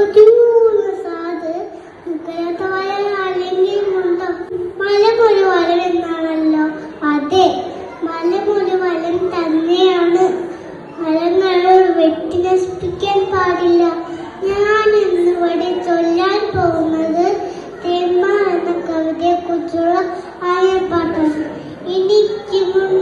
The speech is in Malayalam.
ഒതുങ്ങുന്ന സാധ് മുഖയത്തായ അല്ലെങ്കിൽ മുണ്ടം മലമൊരു വരം എന്നാണല്ലോ അതെ മലമൊരു വരം തന്നെയാണ്. മരങ്ങളെ വെട്ടി നശിപ്പിക്കാൻ പാടില്ല. ഞാൻ ഇന്നിവിടെ ചൊല്ലാൻ പോകുന്നത് തേമ്മ എന്ന കവിതയെക്കുറിച്ചുള്ള ആയ പാട്ടാണ്. എനിക്ക് മുൻ